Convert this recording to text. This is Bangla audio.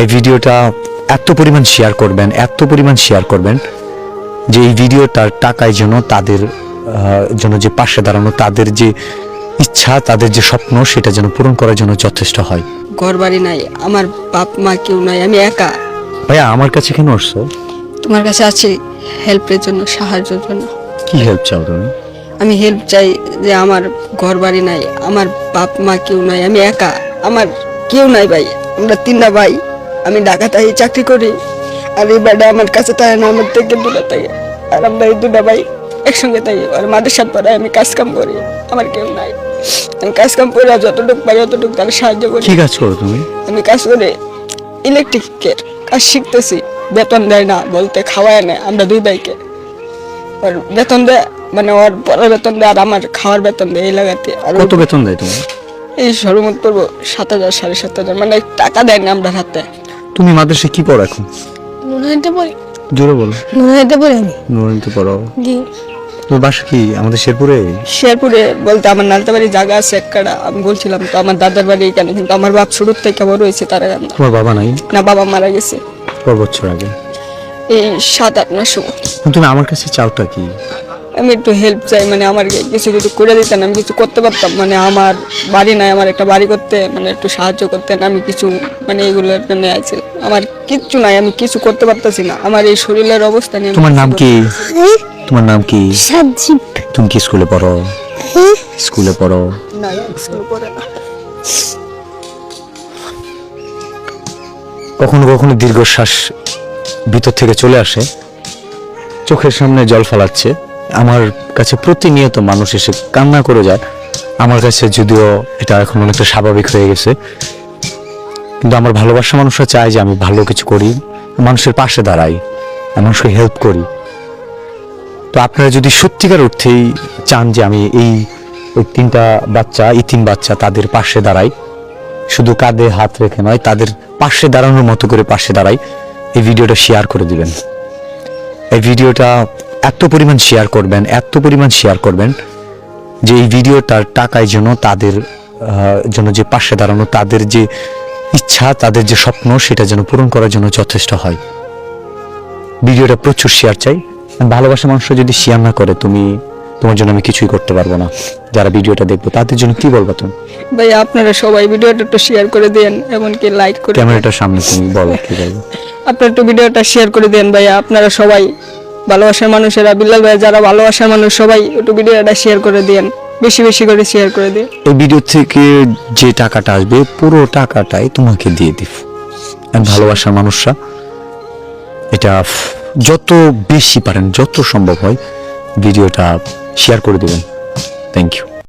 এই ভিডিওটা এত পরিমাণ শেয়ার করবেন এত পরিমাণ শেয়ার করবেন যে এই ভিডিওটার টাকায় যেন তাদের জন্য যে পাশে দাঁড়ানো তাদের যে ইচ্ছা তাদের যে স্বপ্ন সেটা যেন পূরণ করার জন্য যথেষ্ট হয়। ঘর বাড়ি নাই আমার বাপ মা কেউ নাই আমি একা। ভাইয়া আমার কাছে কেন আসছো? তোমার কাছে আছি হেল্পের জন্য সাহায্যের জন্য। কি হেল্প চাও তুমি? আমি হেল্প চাই যে আমার ঘর বাড়ি নাই আমার বাপ মা কেউ নাই আমি একা। আমার কেউ নাই ভাই আমরা তিনটা ভাই। আমি ঢাকাতেই চাকরি করি। আর এই বেটা আমার কাছে তাই না আমার থেকে দূরে থাকে। আর আমরা এই দুটা ভাই একসঙ্গে তাই আর মাদের সাথে পরে আমি কাজ কাম করি। আমার কেউ নাই। আমি কাজ কাম করে যতটুকু পারি ততটুকু তার সাহায্য করি। কি কাজ করো তুমি? আমি কাজ করে ইলেকট্রিকের কাজ শিখতেছি। বেতন দেয় না বলতে খাওয়ায় না আমরা দুই ভাইকে। ওর বেতন দেয় মানে ওর পরের বেতন দেয় আর আমার খাওয়ার বেতন দেয় এই লাগাতে। আর কত বেতন দেয় তোমার এই সর্বমোট পড়ব সাত হাজার সাড়ে সাত হাজার মানে টাকা দেয় না আমরা হাতে। তুমি মাদ্রাসে কি পড়ো এখন? নুনাইতে পড়ি। জোরে বলো। নুনাইতে পড়ি আমি। নুরানিতে পড়ো জি। তোমার বাসা কি? আমাদের শেরপুরে? শেরপুরে বলতে আমার নালতে বাড়ি জায়গা আছে একটা আমি বলছিলাম তো আমার দাদার বাড়ি এখানে কিন্তু আমার বাপ শুরুর থেকে বড় হয়েছে তারা তোমার বাবা নাই? না বাবা মারা গেছে। ক বছর আগে? এই সাত আট মাস তুমি আমার কাছে চাওটা কি? আমি একটু হেল্প চাই মানে আমার কিছু কিছু করে দিতেন আমি কিছু করতে পারতাম। মানে আমার বাড়ি নাই আমার একটা বাড়ি করতে মানে একটু সাহায্য করতেন আমি কিছু মানে এগুলোর জন্য আছি আমার কিচ্ছু নাই আমি কিছু করতে পারতেছি না। আমার এই শরীরের অবস্থা নিয়ে তোমার নাম কি? তোমার নাম কি? সাজিব তুমি কি স্কুলে পড়ো? স্কুলে পড়ো। না, স্কুল পড়ে না। কখনো কখনো দীর্ঘশ্বাস ভিতর থেকে চলে আসে। চোখের সামনে জল ফলাচ্ছে। আমার কাছে প্রতিনিয়ত মানুষ এসে কান্না করে যায়। আমার কাছে যদিও এটা এখন অনেকটা স্বাভাবিক হয়ে গেছে। কিন্তু আমার ভালোবাসা মানুষরা চায় যে আমি ভালো কিছু করি, মানুষের পাশে দাঁড়াই, মানুষকে হেল্প করি। তো আপনারা যদি সত্যিকার অর্থেই চান যে আমি এই ওই তিনটা বাচ্চা, এই তিন বাচ্চা তাদের পাশে দাঁড়াই, শুধু কাঁধে হাত রেখে নয়, তাদের পাশে দাঁড়ানোর মতো করে পাশে দাঁড়াই, এই ভিডিওটা শেয়ার করে দিবেন। এই ভিডিওটা এত পরিমাণ শেয়ার করবেন এত পরিমাণ শেয়ার করবেন যে এই ভিডিওটার টাকায় যেন তাদের জন্য যে পাশে দাঁড়ানো তাদের যে ইচ্ছা তাদের যে স্বপ্ন সেটা যেন পূরণ করার জন্য যথেষ্ট হয়। ভিডিওটা প্রচুর শেয়ার চাই। ভালোবাসা মানুষ যদি শেয়ার না করে তুমি তোমার জন্য আমি কিছুই করতে পারব না। যারা ভিডিওটা দেখব তাদের জন্য কি বলব তুমি? ভাই আপনারা সবাই ভিডিওটা একটু শেয়ার করে দেন এমনকি লাইক করে দেন। ক্যামেরাটার সামনে তুমি বলো কি বলব? আপনারা একটু ভিডিওটা শেয়ার করে দেন ভাই আপনারা সবাই ভালোবাসার মানুষেরা, বিল্লাল ভাই যারা ভালোবাসার মানুষ, সবাই একটু ভিডিওটা শেয়ার করে দেন বেশি বেশি করে শেয়ার করে দিন। এই ভিডিও থেকে যে টাকাটা আসবে, পুরো টাকাটাই তোমাকে দিয়ে দিব। আর ভালোবাসার মানুষরা, এটা যত বেশি পারেন, যত সম্ভব হয়, ভিডিওটা শেয়ার করে দেবেন। Thank you